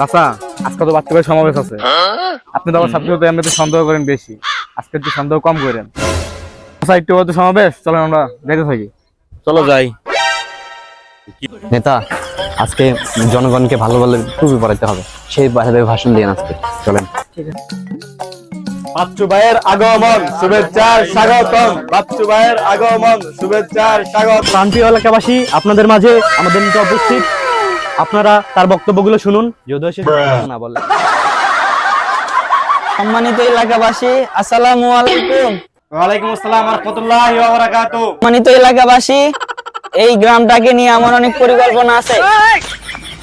চাচা আজকে তো বাচ্চা সমাবেশ আছে। আপনি তো আমার ছাত্রদের এমনিতে সন্দেহ করেন বেশি। আজকে একটু সন্দেহ কম করেন। আচ্ছা একটু হয়তো সমাবেশ? চলেন আমরা যাইতে থাকি। চলো যাই। নেতা আজকে জনগণকে ভালো ভালো টুপি পরাইতে হবে। সেই ভাষাতে ভাষণ দিয়ে আজকে। চলেন। বাচ্চু ভাইয়ের আগমন শুভেচ্ছার স্বাগতম। বাচ্চু ভাইয়ের আগমন শুভেচ্ছার স্বাগত প্রান্তীয় এলাকাবাসী আপনাদের মাঝে আমাদের উপস্থিত আপনারা তার বক্তব্যগুলো শুনুন। যদিও সে না বলে। সম্মানিত এলাকাবাসী আসসালামু আলাইকুম। ওয়ালাইকুম আসসালাম রহমতুল্লাহি ওয়া বারাকাতুহু। সম্মানিত এলাকাবাসী এই গ্রামটাকে নিয়ে আমার অনেক পরিকল্পনা আছে।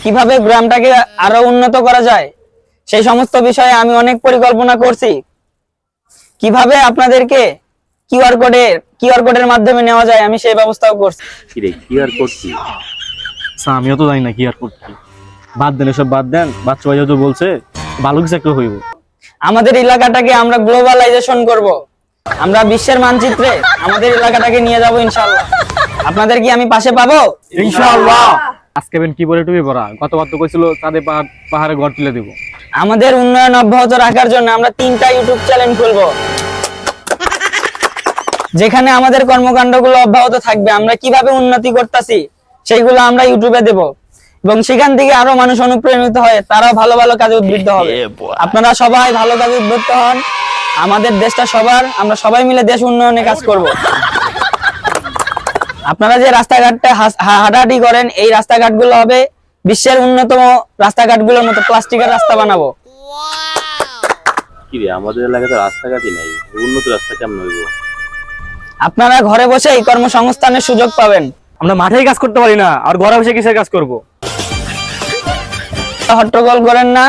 কীভাবে গ্রামটাকে আরও উন্নত করা যায় সেই সমস্ত বিষয়ে আমি অনেক পরিকল্পনা করছি। কীভাবে আপনাদেরকে কিউআর কোডের কিউআর কোডের মাধ্যমে নেওয়া যায় আমি সেই ব্যবস্থাও করছি। কিরে কি আর করছি আচ্ছা, আমিও তো জানি না কি আর করছি বাদ দেন এসব বাদ দেন। বাচ্চা ভাই বলছে ভালো কিছু একটা হইব। আমাদের এলাকাটাকে আমরা গ্লোবালাইজেশন করব। আমরা বিশ্বের মানচিত্রে আমাদের এলাকাটাকে নিয়ে যাব ইনশাআল্লাহ। আপনাদের কি আমি পাশে পাবো? ইনশাআল্লাহ। আজকে বেন কি বলে টুপি পরা? গতবার তো কইছিল তাদের পাহাড় পাহাড়ে ঘর তুলে দিব। আমাদের উন্নয়ন অব্যাহত রাখার জন্য আমরা তিনটা ইউটিউব চ্যানেল খুলবো। যেখানে আমাদের কর্মকাণ্ডগুলো অব্যাহত থাকবে। আমরা কীভাবে উন্নতি করতেছি? সেইগুলো আমরা ইউটিউবে দেব। এবং সেখান থেকে আরও মানুষ অনুপ্রাণিত হয় তারাও ভালো ভালো কাজে উদ্বৃত্ত হবে। আপনারা সবাই ভালো কাজে উদ্বৃত্ত হন। আমাদের দেশটা সবার আমরা সবাই মিলে দেশ উন্নয়নে কাজ করব। আপনারা যে রাস্তাঘাটটা হাঁটাহাঁটি করেন এই রাস্তাঘাটগুলো হবে বিশ্বের অন্যতম রাস্তাঘাটগুলোর মতো প্লাস্টিকের রাস্তা বানাবো। কিরে আমাদের এলাকাতে রাস্তাঘাটই নাই। উন্নত রাস্তা কেমন হইব? আপনারা ঘরে বসেই কর্মসংস্থানের সুযোগ পাবেন। আমরা মাঠেই কাজ করতে পারি না আর ঘরে বসে কিসের কাজ করব? হট্টগোল করেন না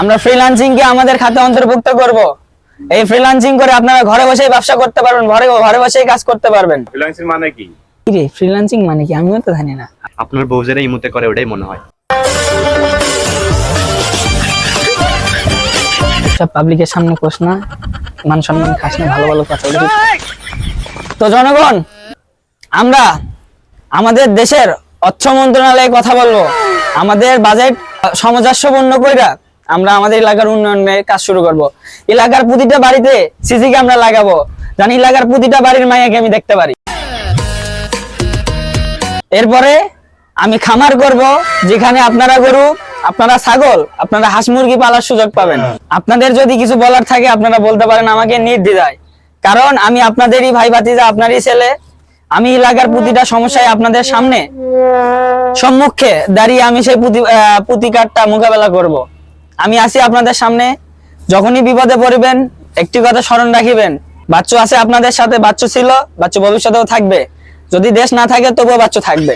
আমরা ফ্রিল্যান্সিং কে আমাদের খাতে অন্তর্ভুক্ত করব। এই ফ্রিল্যান্সিং করে আপনারা ঘরে বসেই ব্যবসা করতে পারবেন ঘরে ঘরে বসেই কাজ করতে পারবেন। ফ্রিল্যান্সিং মানে কি? কি রে ফ্রিল্যান্সিং মানে কি? আমিও তো জানি না। আপনার বউ যেটা ইমুতে করে ওটাই মনে হয়। সব পাবলিকের সামনে কোস না মান সম্মান খাস না ভালো ভালো কথা। তো জনগণ আমরা আমাদের দেশের অর্থ মন্ত্রণালয়ে কথা বলব। আমাদের বাজেট সামঞ্জস্যপূর্ণ কইরা আমরা আমাদের এলাকার উন্নয়নের কাজ শুরু করব। এলাকার প্রতিটা বাড়িতে সিসি ক্যামেরা লাগাবো। জানি এলাকার প্রতিটা বাড়ির মাইয়াকে আমি দেখতে পারি। এরপরে আমি খামার করব, যেখানে আপনারা গরু, আপনারা ছাগল, আপনারা হাঁস মুরগি পালার সুযোগ পাবেন। আপনাদের যদি কিছু বলার থাকে আপনারা বলতে পারেন আমাকে নির্দ্বিধায়। কারণ আমি আপনাদেরই ভাই ভাতিজা আপনারই ছেলে। আমি এলাকার প্রতিটা সমস্যায় আপনাদের সামনে। সম্মুখে দাঁড়িয়ে আমি সেই আহ, প্রতিকারটা মোকাবেলা করব। আমি আসি আপনাদের সামনে। যখনই বিপদে পড়বেন একটি কথা স্মরণ রাখিবেন। বাচ্চু আছে আপনাদের সাথে বাচ্চু ছিল বাচ্চু ভবিষ্যতেও থাকবে। যদি দেশ না থাকে তবুও বাচ্চু থাকবে।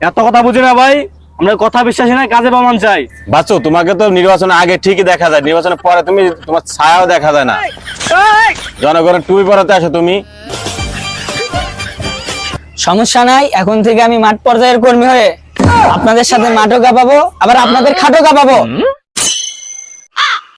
এত কথা বুঝি না ভাই? আমরা কথা বিশ্বাস না কাজে প্রমাণ চাই। বাচ্চু তোমাকে তো নির্বাচনের আগে ঠিকই দেখা যায়। নির্বাচনের পরে তুমি তোমার ছায়াও দেখা যায় না। জনগণের টুপি পরাতে আসো তুমি। সমস্যা নাই এখন থেকে আমি মাঠ পর্যায়ের কর্মী হয়ে আপনাদের সাথে মাঠও কাঁপাবো আবার আপনাদের খাটও কাঁপাবো।